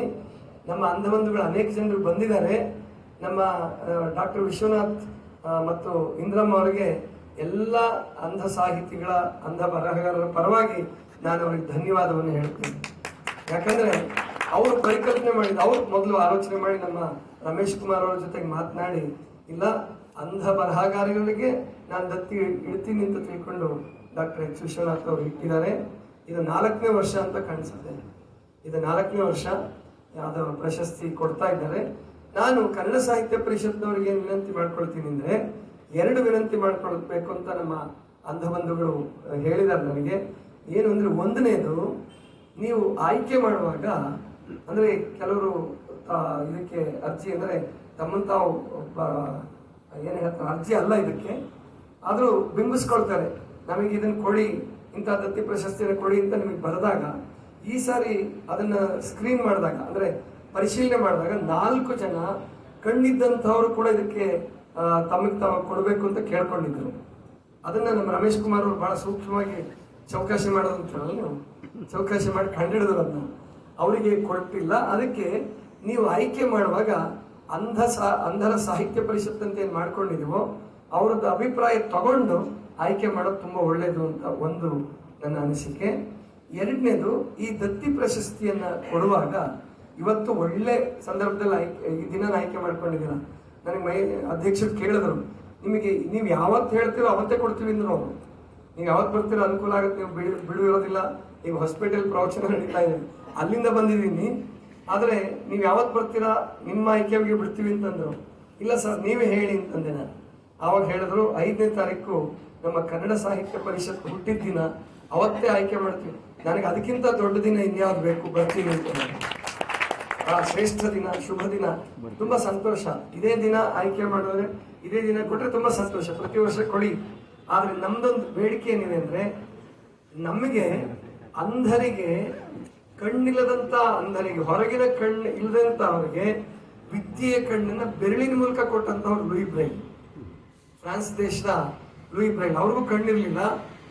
ನಮ್ಮ ಅಂಧ ಬಂಧುಗಳು ಅನೇಕ ಜನರು ಬಂದಿದ್ದಾರೆ. ನಮ್ಮ ಡಾಕ್ಟರ್ ವಿಶ್ವನಾಥ್ ಮತ್ತು ಇಂದ್ರಮ್ಮ ಅವರಿಗೆ ಎಲ್ಲ ಅಂಧ ಸಾಹಿತಿಗಳ, ಅಂಧ ಬರಹಗಾರರ ಪರವಾಗಿ ನಾನು ಅವ್ರಿಗೆ ಧನ್ಯವಾದವನ್ನು ಹೇಳ್ತೀನಿ. ಯಾಕಂದ್ರೆ ಅವರು ಪರಿಕಲ್ಪನೆ ಮಾಡಿದ್ರು ಅವ್ರು ಮೊದಲು ಆಲೋಚನೆ ಮಾಡಿ ನಮ್ಮ ರಮೇಶ್ ಕುಮಾರ್ ಅವರ ಜೊತೆಗೆ ಮಾತನಾಡಿ, ಇಲ್ಲ, ಅಂಧ ಬರಹಗಾರಿಗಳಿಗೆ ನಾನು ದತ್ತಿ ಇಡ್ತೀನಿ ಅಂತ ತಿಳ್ಕೊಂಡು ಡಾಕ್ಟರ್ ಎಚ್ ವಿಶ್ವನಾಥ್ ಅವರು ಇಟ್ಟಿದ್ದಾರೆ. ಇದು ನಾಲ್ಕನೇ ವರ್ಷ ಅಂತ ಕಾಣಿಸುತ್ತೆ. ಇದು ನಾಲ್ಕನೇ ವರ್ಷ ಯಾವುದೋ ಪ್ರಶಸ್ತಿ ಕೊಡ್ತಾ ಇದ್ದಾರೆ. ನಾನು ಕನ್ನಡ ಸಾಹಿತ್ಯ ಪರಿಷತ್ನವರಿಗೆ ವಿನಂತಿ ಮಾಡ್ಕೊಳ್ತೀನಿ ಅಂದರೆ, ಎರಡು ವಿನಂತಿ ಮಾಡ್ಕೊಳ್ಬೇಕು ಅಂತ ನಮ್ಮ ಅಂಧ ಬಂಧುಗಳು ಹೇಳಿದ್ದಾರೆ ನನಗೆ. ಏನು ಅಂದರೆ, ಒಂದನೇದು, ನೀವು ಆಯ್ಕೆ ಮಾಡುವಾಗ ಅಂದ್ರೆ ಕೆಲವರು ಇದಕ್ಕೆ ಅರ್ಜಿ ಅಂದ್ರೆ ತಮ್ಮಂತ ಏನ್ ಹೇಳ್ತಾರೆ, ಅರ್ಜಿ ಅಲ್ಲ ಇದಕ್ಕೆ. ಆದರೂ ಬಿಂಬಿಸ್ಕೊಳ್ತಾರೆ. ನಮಗೆ ಇದನ್ನ ಕೊಡಿ, ಇಂಥ ದತ್ತಿ ಪ್ರಶಸ್ತಿಯನ್ನು ಕೊಡಿ ಅಂತ ನಿಮಗೆ ಬರೆದಾಗ, ಈ ಸಾರಿ ಅದನ್ನ ಸ್ಕ್ರೀನ್ ಮಾಡಿದಾಗ, ಅಂದ್ರೆ ಪರಿಶೀಲನೆ ಮಾಡಿದಾಗ ನಾಲ್ಕು ಜನ ಕಣ್ಣಿದ್ದಂಥವ್ರು ಕೂಡ ಇದಕ್ಕೆ ತಮಗೆ ತಾವು ಕೊಡಬೇಕು ಅಂತ ಕೇಳ್ಕೊಂಡಿದ್ರು. ಅದನ್ನ ನಮ್ಮ ರಮೇಶ್ ಕುಮಾರ್ ಅವರು ಬಹಳ ಸೂಕ್ಷ್ಮವಾಗಿ ಚೌಕಾಶಿ ಹೇಳಲ್ಲ ನೀವು? ಚೌಕಾಶಿ ಮಾಡಿ ಕಂಡಿಡಿದ್ರು ಅದನ್ನ. ಅವರಿಗೆ ಕೊಟ್ಟಿಲ್ಲ ಅದಕ್ಕೆ ನೀವು ಆಯ್ಕೆ ಮಾಡುವಾಗ ಅಂಧ ಸಾ, ಅಂಧರ ಸಾಹಿತ್ಯ ಪರಿಷತ್ ಅಂತ ಏನ್ ಮಾಡ್ಕೊಂಡಿದೀವೋ ಅವ್ರದ್ದು ಅಭಿಪ್ರಾಯ ತಗೊಂಡು ಆಯ್ಕೆ ಮಾಡೋದು ತುಂಬಾ ಒಳ್ಳೆಯದು ಅಂತ ಒಂದು ನನ್ನ ಅನಿಸಿಕೆ. ಎರಡನೇದು, ಈ ದತ್ತಿ ಪ್ರಶಸ್ತಿಯನ್ನ ಕೊಡುವಾಗ ಇವತ್ತು ಒಳ್ಳೆ ಸಂದರ್ಭದಲ್ಲಿ ಆಯ್ಕೆ, ಈ ದಿನ ಆಯ್ಕೆ ಮಾಡ್ಕೊಂಡಿದ್ದೀರ. ನನಗೆ ಮೈ, ಅಧ್ಯಕ್ಷರು ಕೇಳಿದ್ರು, ನಿಮಗೆ, ನೀವು ಯಾವತ್ತು ಹೇಳ್ತೀರೋ ಅವತ್ತೇ ಕೊಡ್ತೀವಿ ಅಂದ್ರು ಅವರು. ನೀವು ಯಾವತ್ತು ಬರ್ತೀರೋ ಅನುಕೂಲ ಆಗುತ್ತೆ, ನೀವು ಬಿಡು, ಬಿಡುವಿರೋದಿಲ್ಲ ಈಗ ಹಾಸ್ಪಿಟಲ್ ಪ್ರವಚನ ನಡೀತಾ ಇದೆ. ಅಲ್ಲಿಂದ ಬಂದಿದ್ದೀನಿ. ಆದರೆ ನೀವು ಯಾವತ್ತು ಬರ್ತೀರಾ? ನಿಮ್ಮ ಆಯ್ಕೆಗೆ ಬಿಡ್ತೀವಿ ಅಂತಂದರು. ಇಲ್ಲ ಸರ್, ನೀವೇ ಹೇಳಿ ಅಂತಂದೆ ನಾನು. ಆವಾಗ ಹೇಳಿದ್ರು, ಐದನೇ ತಾರೀಕು ನಮ್ಮ ಕನ್ನಡ ಸಾಹಿತ್ಯ ಪರಿಷತ್ ಹುಟ್ಟಿದ ದಿನ, ಅವತ್ತೇ ಆಯ್ಕೆ ಮಾಡ್ತೀವಿ. ನನಗೆ ಅದಕ್ಕಿಂತ ದೊಡ್ಡ ದಿನ ಇನ್ಯಾವ್ದು ಬೇಕು, ಬರ್ತೀನಿ ಅಂತ. ಆ ಶ್ರೇಷ್ಠ ದಿನ, ಶುಭ ದಿನ, ತುಂಬಾ ಸಂತೋಷ. ಇದೇ ದಿನ ಆಯ್ಕೆ ಮಾಡಿದ್ರೆ, ಇದೇ ದಿನ ಕೊಟ್ಟರೆ ತುಂಬಾ ಸಂತೋಷ. ಪ್ರತಿ ವರ್ಷ ಕೊಡಿ. ಆದರೆ ನಮ್ದೊಂದು ಬೇಡಿಕೆ ಏನಿದೆ ಅಂದ್ರೆ, ನಮಗೆ ಅಂಧರಿಗೆ ಕಣ್ಣಿಲ್ಲದಂತ ಅಂಧನಿಗೆ, ಹೊರಗಿನ ಕಣ್ಣು ಇಲ್ಲದಂತ ಅವರಿಗೆ ವಿದ್ಯೆಯ ಕಣ್ಣನ್ನ ಬೆರಳಿನ ಮೂಲಕ ಕೊಟ್ಟಂತವ್ರು ಲೂಯಿ ಬ್ರೈಲ್ ಫ್ರಾನ್ಸ್ ದೇಶದ ಲೂಯಿ ಬ್ರೈಲ್ ಅವ್ರಿಗೂ ಕಣ್ಣಿರ್ಲಿಲ್ಲ.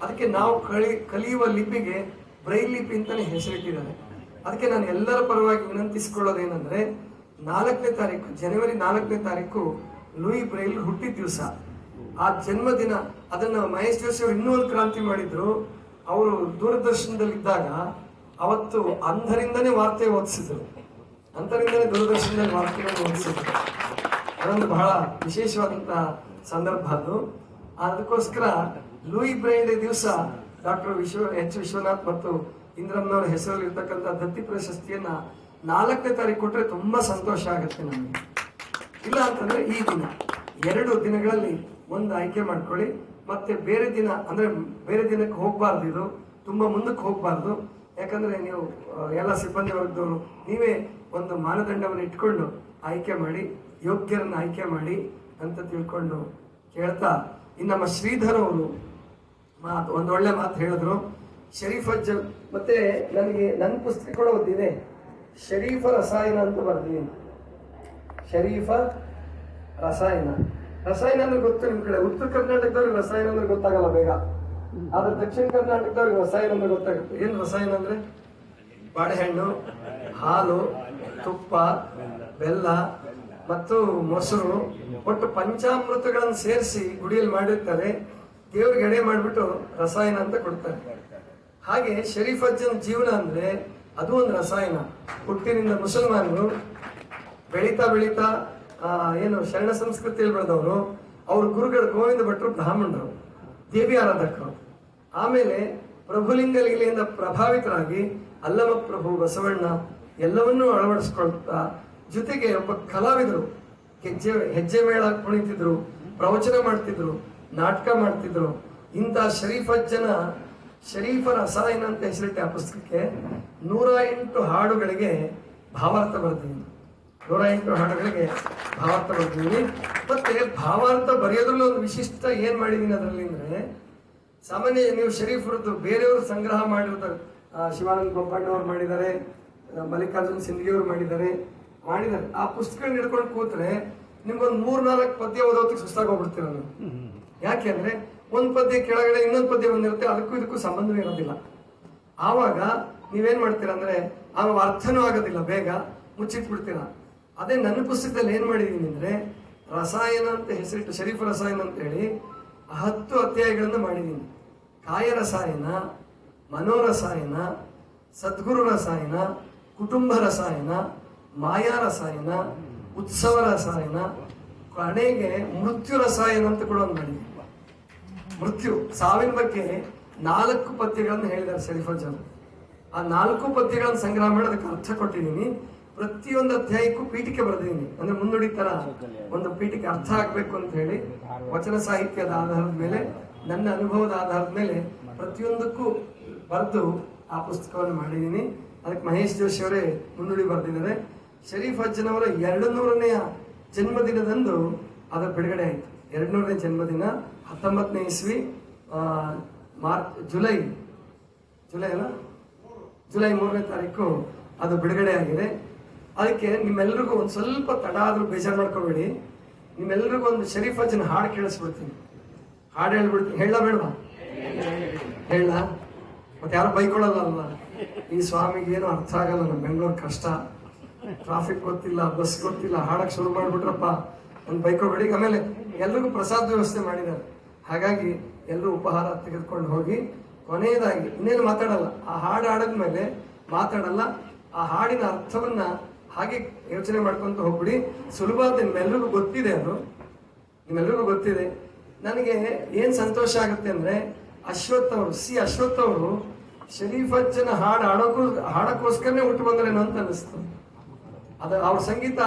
ಅದಕ್ಕೆ ನಾವು ಕಳಿ, ಕಲಿಯುವ ಲಿಪಿಗೆ ಬ್ರೈಲ್ ಲಿಪಿ ಅಂತಾನೆ ಹೆಸರಿಟ್ಟಿದ್ದಾರೆ. ಅದಕ್ಕೆ ನಾನು ಎಲ್ಲರ ಪರವಾಗಿ ವಿನಂತಿಸಿಕೊಳ್ಳೋದೇನೆಂದ್ರೆ, ನಾಲ್ಕನೇ ತಾರೀಕು, ಜನವರಿ ನಾಲ್ಕನೇ ತಾರೀಕು ಲೂಯಿ ಬ್ರೈಲ್ ಹುಟ್ಟಿದ ದಿವಸ. ಆ ಜನ್ಮದಿನ, ಅದನ್ನ ಮಹೇಶ್ ಜೋಶಿ ಅವರು ಇನ್ನೂ ಒಂದು ಕ್ರಾಂತಿ ಮಾಡಿದ್ರು. ಅವರು ದೂರದರ್ಶನದಲ್ಲಿದ್ದಾಗ ಅವತ್ತು ಅಂಧರಿಂದನೇ ವಾರ್ತೆ ಓದಿಸಿದ್ರು. ಅಂತರಿಂದನೇ ದೂರದರ್ಶನದಲ್ಲಿ ವಾರ್ತೆಗಳನ್ನು ಓದಿಸಿದ್ರು. ಅದೊಂದು ಬಹಳ ವಿಶೇಷವಾದಂತಹ ಸಂದರ್ಭ ಅದು. ಅದಕ್ಕೋಸ್ಕರ ಲೂಯಿ ಬ್ರೈಂಡ್ ದಿವಸ ಡಾಕ್ಟರ್ ವಿಶ್ವ, ಎಚ್ ವಿಶ್ವನಾಥ್ ಮತ್ತು ಇಂದ್ರಮ್ಮನವರ ಹೆಸರಲ್ಲಿ ಇರ್ತಕ್ಕಂಥ ದತ್ತಿ ಪ್ರಶಸ್ತಿಯನ್ನ ನಾಲ್ಕನೇ ತಾರೀಕು ಕೊಟ್ಟರೆ ತುಂಬಾ ಸಂತೋಷ ಆಗುತ್ತೆ ನಮಗೆ. ಇಲ್ಲ ಅಂತಂದ್ರೆ ಈ ದಿನ, ಎರಡು ದಿನಗಳಲ್ಲಿ ಒಂದು ಆಯ್ಕೆ ಮಾಡ್ಕೊಳ್ಳಿ. ಮತ್ತೆ ಬೇರೆ ದಿನ, ಅಂದ್ರೆ ಬೇರೆ ದಿನಕ್ಕೆ ಹೋಗಬಾರ್ದು ಇದು. ತುಂಬಾ ಮುಂದಕ್ಕೆ ಹೋಗ್ಬಾರ್ದು. ಯಾಕಂದ್ರೆ ನೀವು ಎಲ್ಲ ಸಿಬ್ಬಂದಿ ವರ್ಗದವರು ನೀವೇ ಒಂದು ಮಾನದಂಡವನ್ನು ಇಟ್ಕೊಂಡು ಆಯ್ಕೆ ಮಾಡಿ, ಯೋಗ್ಯರನ್ನ ಆಯ್ಕೆ ಮಾಡಿ ಅಂತ ತಿಳ್ಕೊಂಡು ಕೇಳ್ತಾ, ಇನ್ನು ನಮ್ಮ ಶ್ರೀಧರ್ ಅವರು ಮಾತು, ಒಂದು ಒಳ್ಳೆ ಮಾತು ಹೇಳಿದ್ರು. ಶರೀಫ್ ಅಜ್ಜಲ್ ಮತ್ತೆ ನನಗೆ ನನ್ನ ಪುಸ್ತಕ ಕೂಡ ಓದಿದೆ ಶರೀಫ ರಸಾಯನ ಅಂತ ಬರ್ದಿದ್ದೀನಿ. ಶರೀಫ ರಸಾಯನ. ರಸಾಯನ ಅಂದ್ರೆ ಗೊತ್ತು ನಿಮ್ಮ ಕಡೆ. ಉತ್ತರ ಕರ್ನಾಟಕದವ್ರಿಗೆ ರಸಾಯನ ಅಂದ್ರೆ ಗೊತ್ತಾಗಲ್ಲ ಬೇಗ. ಆದ್ರೆ ದಕ್ಷಿಣ ಕರ್ನಾಟಕದವ್ರಿಗೆ ರಸಾಯನ ಅಂದ್ರೆ ಗೊತ್ತಾಗುತ್ತೆ. ಏನ್ ರಸಾಯನ ಅಂದ್ರೆ ಬಾಳೆಹಣ್ಣು, ಹಾಲು, ತುಪ್ಪ, ಬೆಲ್ಲ ಮತ್ತು ಮೊಸರು. ಒಟ್ಟು ಪಂಚಾಮೃತಗಳನ್ನು ಸೇರಿಸಿ ಗುಡಿಯಲ್ಲಿ ಮಾಡಿರ್ತಾರೆ. ದೇವ್ರಿಗೆ ಎಡೆ ಮಾಡಿಬಿಟ್ಟು ರಸಾಯನ ಅಂತ ಕೊಡ್ತಾರೆ. ಹಾಗೆ ಶರೀಫ್ ಅಜ್ಜನ ಜೀವನ ಅಂದ್ರೆ ಅದು ಒಂದು ರಸಾಯನ. ಹುಟ್ಟಿನಿಂದ ಮುಸಲ್ಮಾನರು ಬೆಳೀತಾ ಬೆಳೀತಾ ಏನು ಶರಣ ಸಂಸ್ಕೃತಿಯಲ್ಲಿ ಬೆಳೆದವರು, ಅವ್ರ ಗುರುಗಳು ಗೋವಿಂದ ಭಟ್ರು ಬ್ರಾಹ್ಮಣರು, ದೇವಿ ಆರಾಧಕರು. ಆಮೇಲೆ ಪ್ರಭುಲಿಂಗ ಲೀಲೆಯಿಂದ ಪ್ರಭಾವಿತರಾಗಿ ಅಲ್ಲಮ ಪ್ರಭು ಬಸವಣ್ಣ ಎಲ್ಲವನ್ನೂ ಅಳವಡಿಸ್ಕೊಳ್ತಾ ಜೊತೆಗೆ ಒಬ್ಬ ಕಲಾವಿದರು, ಹೆಜ್ಜೆ ಹೆಜ್ಜೆ ಮೇಳ ಕುಣಿತಿದ್ರು, ಪ್ರವಚನ ಮಾಡ್ತಿದ್ರು, ನಾಟಕ ಮಾಡ್ತಿದ್ರು. ಇಂಥ ಶರೀಫಜ್ಜನ ಶರೀಫರ ಅಸಾಯಿನ ಅಂತ ಹೆಸರಿಟ್ಟೆ ಆ ಪುಸ್ತಕಕ್ಕೆ ನೂರ ಎಂಟು ಹಾಡುಗಳಿಗೆ ಭಾವಾರ್ಥ ಬರೆದಿದ್ದೀನಿ. ನೂರ ಎಂಟು ಹಾಡುಗಳಿಗೆ ಭಾವಾರ್ಥ ಬರೆದಿದ್ದೀನಿ. ಮತ್ತೆ ಭಾವಾರ್ಥ ಬರೆಯೋದ್ರಲ್ಲಿ ಒಂದು ವಿಶಿಷ್ಟ ಏನು ಮಾಡಿದ್ದೀನಿ ಅದರಲ್ಲಿ ಅಂದ್ರೆ ಸಾಮಾನ್ಯ ನೀವು ಶರೀಫ್ರದ್ದು ಬೇರೆಯವರು ಸಂಗ್ರಹ ಮಾಡಿರ್ತಾರೆ ಶಿವಾನಂದ ಗೋಪಣ್ಣವ್ರು ಮಾಡಿದ್ದಾರೆ ಮಲ್ಲಿಕಾರ್ಜುನ್ ಸಿಂಧಗಿ ಅವರು ಮಾಡಿದ್ದಾರೆ ಮಾಡಿದ್ದಾರೆ. ಆ ಪುಸ್ತಕಗಳನ್ನ ಹಿಡ್ಕೊಂಡು ಕೂತ್ರೆ ನಿಮ್ಗೊಂದು ಮೂರ್ ನಾಲ್ಕು ಪದ್ಯ ಓದೋದಕ್ಕೆ ಸುಸ್ತಾಗಿ ಹೋಗ್ಬಿಡ್ತೀರ ನಾನು ಯಾಕೆ ಅಂದ್ರೆ ಒಂದ್ ಪದ್ಯ ಕೆಳಗಡೆ ಇನ್ನೊಂದು ಪದ್ಯ ಬಂದಿರುತ್ತೆ, ಅದಕ್ಕೂ ಇದಕ್ಕೂ ಸಂಬಂಧವೇ ಇರೋದಿಲ್ಲ. ಆವಾಗ ನೀವೇನ್ ಮಾಡ್ತೀರಾ ಅಂದ್ರೆ ಆವಾಗ ಅರ್ಥನೂ ಆಗೋದಿಲ್ಲ, ಬೇಗ ಮುಚ್ಚಿಟ್ಬಿಡ್ತೀರ. ಅದೇ ನನ್ನ ಪುಸ್ತಕದಲ್ಲಿ ಏನ್ ಮಾಡಿದೀನಿ ಅಂದ್ರೆ, ರಸಾಯನ ಅಂತ ಹೆಸರಿಟ್ಟು, ಶರೀಫ್ ರಸಾಯನ ಅಂತ ಹೇಳಿ ಹತ್ತು ಅಧ್ಯಾಯಗಳನ್ನ ಮಾಡಿದ್ದೀನಿ. ಕಾಯ ಮನೋರ ಮನೋರಸಾಯನ ಸದ್ಗುರು ರಸಾಯನ, ಕುಟುಂಬ ರಸಾಯನ ಮಾಯಾ ರಸಾಯನ ಉತ್ಸವ ರಸಾಯನ ಕಡೆಗೆ ಮೃತ್ಯು ರಸಾಯನ ಅಂತ ಕೂಡ ಒಂದು ಮಾಡಿದೆ ಮೃತ್ಯು, ಸಾವಿನ ಬಗ್ಗೆ ನಾಲ್ಕು ಪದ್ಯಗಳನ್ನು ಹೇಳಿದ್ದಾರೆ ಶರೀಫಜ್ಜರು ಆ ನಾಲ್ಕು ಪದ್ಯಗಳನ್ನು ಸಂಗ್ರಹ ಮಾಡಿ ಅದಕ್ಕೆ ಅರ್ಥ ಕೊಟ್ಟಿದ್ದೀನಿ. ಪ್ರತಿಯೊಂದು ಅಧ್ಯಾಯಕ್ಕೂ ಪೀಠಿಕೆ ಬರೆದಿದ್ದೀನಿ. ಅಂದ್ರೆ ಮುನ್ನುಡಿ ತರ ಒಂದು ಪೀಠಿಕೆ ಅರ್ಥ ಆಗ್ಬೇಕು ಅಂತ ಹೇಳಿ ವಚನ ಸಾಹಿತ್ಯದ ಆಧಾರದ ಮೇಲೆ ನನ್ನ ಅನುಭವದ ಆಧಾರದ ಮೇಲೆ ಪ್ರತಿಯೊಂದಕ್ಕೂ ಬರೆದು ಆ ಪುಸ್ತಕವನ್ನು ಮಾಡಿದ್ದೀನಿ. ಅದಕ್ಕೆ ಮಹೇಶ್ ಜೋಶಿ ಅವರೇ ಮುನ್ನುಡಿ ಬರೆದಿದ್ದಾರೆ. ಶರೀಫ್ ಅಜ್ಜನವರ ಎರಡು ನೂರನೆಯ ಜನ್ಮದಿನದಂದು ಅದು ಬಿಡುಗಡೆ ಆಯಿತು. ಎರಡು ನೂರನೇ ಜನ್ಮದಿನ, ಹತ್ತೊಂಬತ್ತನೇ ಇಸ್ವಿ ಮಾರ್ಚ್, ಜುಲೈ ಜುಲೈ ಅಲ್ಲ? ಜುಲೈ ಮೂರನೇ ತಾರೀಕು ಅದು ಬಿಡುಗಡೆ ಆಗಿದೆ. ಅದಕ್ಕೆ ನಿಮ್ಮೆಲ್ರಿಗೂ ಒಂದು ಸ್ವಲ್ಪ ತಡ ಆದರೂ ಬೇಜಾರು ಮಾಡ್ಕೋಬೇಡಿ. ನಿಮ್ಮೆಲ್ಲರಿಗೂ ಒಂದು ಶರೀಫ್ ಅಜ್ಜನ ಹಾಡು ಕೇಳಿಸ್ಬಿಡ್ತೀನಿ. ಹಾಡು ಹೇಳ್ಬಿಡ್ತೀನಿ. ಹೇಳ ಬೇಡವಾ? ಹೇಳ ಮತ್ತೆ ಯಾರು ಬೈಕೊಳ್ಳಲ್ಲ ಅಲ್ವ ಈ ಸ್ವಾಮಿಗೆ ಏನು ಅರ್ಥ ಆಗಲ್ಲ ಬೆಂಗಳೂರು ಕಷ್ಟ. ಟ್ರಾಫಿಕ್ ಗೊತ್ತಿಲ್ಲ ಬಸ್ ಗೊತ್ತಿಲ್ಲ ಹಾಡಕ್ಕೆ ಶುರು ಮಾಡ್ಬಿಟ್ರಪ್ಪ. ಒಂದು ಬೈಕೋಬೇಡಿ ಆಮೇಲೆ ಎಲ್ರಿಗೂ ಪ್ರಸಾದ ವ್ಯವಸ್ಥೆ ಮಾಡಿದ್ದಾರೆ. ಹಾಗಾಗಿ ಎಲ್ಲರೂ ಉಪಹಾರ ತೆಗೆದುಕೊಂಡು ಹೋಗಿ ಕೊನೆಯದಾಗಿ, ಇನ್ನೇನು ಮಾತಾಡಲ್ಲ. ಆ ಹಾಡು ಹಾಡಿದ್ಮೇಲೆ ಮಾತಾಡಲ್ಲ. ಆ ಹಾಡಿನ ಅರ್ಥವನ್ನ ಹಾಗೆ ಯೋಚನೆ ಮಾಡ್ಕೊಂತ ಹೋಗ್ಬಿಡಿ. ಸುಲಭ ನಿಮ್ಮೆಲ್ರಿಗೂ ಗೊತ್ತಿದೆ ಅದು. ನಿಮ್ಮೆಲ್ರಿಗೂ ಗೊತ್ತಿದೆ. ನನಗೆ ಏನು ಸಂತೋಷ ಆಗುತ್ತೆ ಅಂದ್ರೆ ಅಶ್ವಥ್ ಅವರು ಸಿ ಅಶ್ವಥ್ ಅವರು ಶರೀಫಜ್ಜನ ಹಾಡು ಹಾಡೋಕ್ಕೂ ಹಾಡೋಕ್ಕೋಸ್ಕರನೇ ಹುಟ್ಟು ಬಂದ್ರೇನೋ ಅಂತ ಅನ್ನಿಸ್ತು. ಅದು ಅವ್ರ ಸಂಗೀತ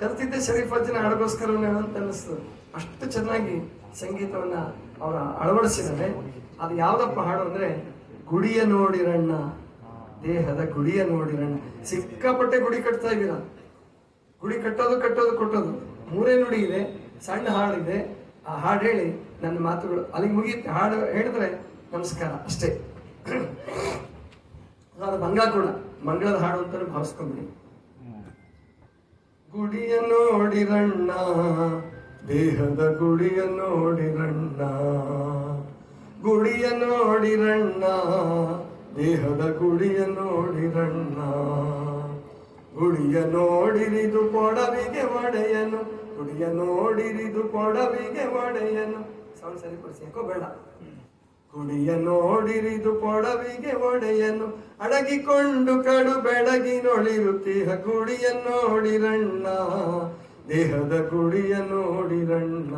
ಕಲ್ತಿದ್ದೆ ಶರೀಫಜ್ಜನ ಹಾಡೋಕ್ಕೋಸ್ಕರನೇ ಅಂತ ಅನ್ನಿಸ್ತು. ಅಷ್ಟು ಚೆನ್ನಾಗಿ ಸಂಗೀತವನ್ನ ಅವರ ಅಳವಡಿಸಿದ್ದಾರೆ. ಅದು ಯಾವುದಪ್ಪ ಹಾಡು ಅಂದ್ರೆ, ಗುಡಿಯ ನೋಡಿರಣ್ಣ ದೇಹದ ಗುಡಿಯ ನೋಡಿರಣ್ಣ ಸಿಕ್ಕಾಪಟ್ಟೆ ಗುಡಿ ಕಟ್ತಾ ಇದ್ದೀರಾ? ಗುಡಿ ಕಟ್ಟೋದು ಕಟ್ಟೋದು, ಕೊಟ್ಟೋದು. ಮೂರೇ ನುಡಿ ಇದೆ, ಸಣ್ಣ ಹಾಡಿದೆ. ಆ ಹಾಡು ಹೇಳಿ ನನ್ನ ಮಾತುಗಳು ಅಲ್ಲಿಗೆ ಮುಗಿಯುತ್ತೆ. ಹಾಡು ಹೇಳಿದ್ರೆ ನಮಸ್ಕಾರ ಅಷ್ಟೇ. ಅದು ಮಂಗ ಕೂಡ ಮಂಗಳದ ಹಾಡು ಅಂತ ಭಾವಿಸ್ಕೊಂಬಿಡಿ ಗುಡಿಯ ನೋಡಿರಣ್ಣ ದೇಹದ ಗುಡಿಯ ನೋಡಿರಣ್ಣ ಗುಡಿಯ ನೋಡಿರಣ್ಣ ದೇಹದ ಗುಡಿಯ ನೋಡಿರಣ್ಣ ಗುಡಿಯ ನೋಡಿರಿದು ಕೊಡವಿಗೆ ಒಡೆಯನು ಗುಡಿಯ ನೋಡಿರಿದು ಕೊಡವಿಗೆ ಒಡೆಯನು. ಸೌಂಡ್ ಸರಿಪಡಿಸಿ ಯಾಕೋ ಬೇಡ. ಕುಡಿಯ ನೋಡಿರಿದು ಕೊಡವಿಗೆ ಒಡೆಯನು. ಅಡಗಿಕೊಂಡು ಕಡು ಬೆಳಗಿನೊಳಿರುತ್ತೀಹ, ಕುಡಿಯ ನೋಡಿರಣ್ಣ. ದೇಹದ ಕುಡಿಯ ನೋಡಿರಣ್ಣ.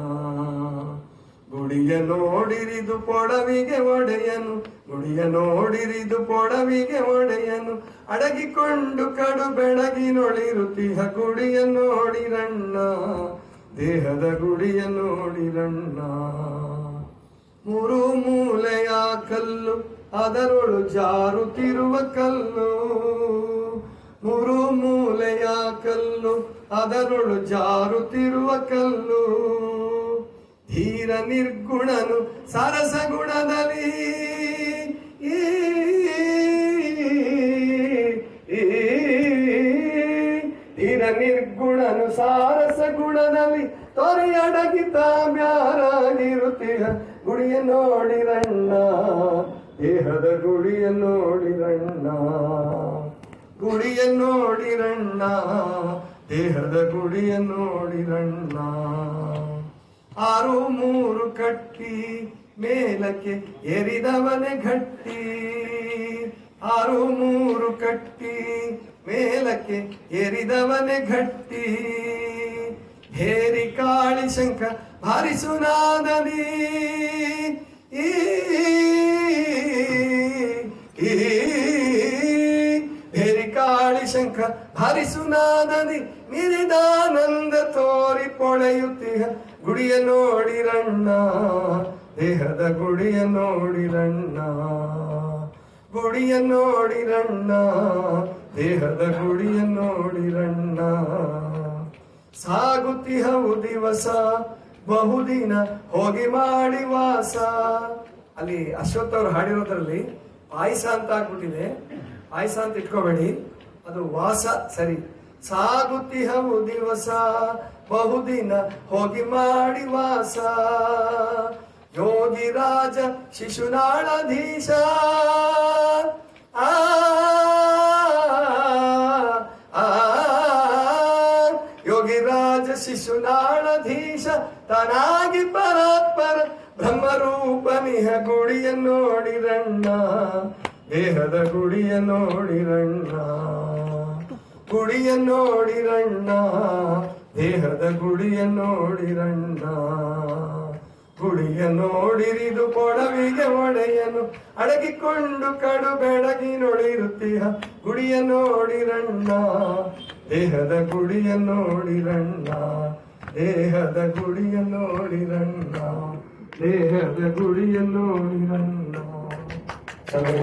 ಗುಡಿಯ ನೋಡಿರಿದು ಪೊಡವಿಗೆ ಒಡೆಯನು ಗುಡಿಯ ನೋಡಿರಿದು ಪೊಡವಿಗೆ ಒಡೆಯನು. ಅಡಗಿಕೊಂಡು ಕಡು ಬೆಳಗಿನೊಳಿರುತ್ತಿಹ ಗುಡಿಯ ನೋಡಿರಣ್ಣ, ದೇಹದ ಗುಡಿಯ ನೋಡಿರಣ್ಣ. ಮೂರು ಮೂಲೆಯ ಕಲ್ಲು, ಅದರೊಳು ಜಾರುತ್ತಿರುವ ಕಲ್ಲು. ಮೂರು ಮೂಲೆಯ ಕಲ್ಲು, ಅದರೊಳು ಜಾರುತ್ತಿರುವ ಕಲ್ಲು. ಧೀರ ನಿರ್ಗುಣನು ಸರಸ ಗುಣದಲ್ಲಿ. ಹೀರ ನಿರ್ಗುಣನು ಸಾರಸ ಗುಣದಲ್ಲಿ ತೊರೆಯಡಗಿತ ಬ್ಯಾರಾಗಿರುತ್ತೀಯ ಗುಡಿಯ ನೋಡಿರಣ್ಣ, ದೇಹದ ಗುಡಿಯ ನೋಡಿರಣ್ಣ. ಗುಡಿಯ ನೋಡಿರಣ್ಣ, ದೇಹದ ಗುಡಿಯ ನೋಡಿರಣ್ಣ. ಆರು ಮೂರು ಕಟ್ಟಿ ಮೇಲಕ್ಕೆ ಎರಿದವನೆ ಗಟ್ಟಿ. ಆರು ಮೂರು ಕಟ್ಟಿ ಮೇಲಕ್ಕೆ ಎರಿದವನೆ ಗಟ್ಟಿ. ಹೇರಿ ಕಾಳಿ ಶಂಕ ಭಾರಿಸುನಾದನಿ ಈ ಹೇರಿ ಕಾಳಿ ಶಂಖ ಭರಿಸುನಾದದಿ ನಿರಿದಾನಂದ ತೋರಿ ಪೊಳೆಯುತ್ತೀಹ ಗುಡಿಯ ನೋಡಿರಣ್ಣ ದೇಹದ ಗುಡಿಯ ನೋಡಿರಣ್ಣ ಗುಡಿಯ ನೋಡಿರಣ್ಣ ದೇಹದ ಗುಡಿಯ ನೋಡಿರಣ್ಣ ಸಾಗುತ್ತಿಹವು ದಿವಸ, ಬಹುದಿನ ಹೋಗಿ ಮಾಡಿ ವಾಸ. ಅಲ್ಲಿ ಅಶ್ವಥ್ ಅವರು ಹಾಡಿರೋದ್ರಲ್ಲಿ ಪಾಯಸ ಅಂತ ಆಗ್ಬಿಟ್ಟಿದೆ. ಪಾಯಸ ಅಂತ ಇಟ್ಕೋಬೇಡಿ. ಅದು ವಾಸ ಸರಿ. ಸಾಗುತ್ತಿಹವು ದಿವಸ ಬಹುದಿನ ಹೋಗಿ ಮಾಡಿ ವಾಸ ಯೋಗಿ ರಾಜ ಶಿಶುನಾಳಧೀಶ ಆ ಆ ಯೋಗಿರಾಜ ಶಿಶುನಾಳಧೀಶ ತನಾಗಿ ಪರಾತ್ಪರ ಬ್ರಹ್ಮರೂಪನಿಹ ಗುಡಿಯ ನೋಡಿರಣ್ಣ ದೇಹದ ಗುಡಿಯ ನೋಡಿರಣ್ಣ ಗುಡಿಯ ನೋಡಿರಣ್ಣ ದೇಹದ ಗುಡಿಯ ನೋಡಿರಣ್ಣ ಗುಡಿಯ ನೋಡಿರಿದು ಕೊಡವಿಗೆ ಒಡೆಯನು, ಅಡಗಿಕೊಂಡು ಕಡು ಬೆಳಗಿನೊಳಿರುತ್ತೀಹ ಗುಡಿಯ ನೋಡಿರಣ್ಣ ದೇಹದ ಗುಡಿಯ ನೋಡಿರಣ್ಣ ದೇಹದ ಗುಡಿಯ ನೋಡಿರಣ್ಣ ದೇಹದ ಗುಡಿಯ ನೋಡಿರಣ್ಣ ಸರಿ.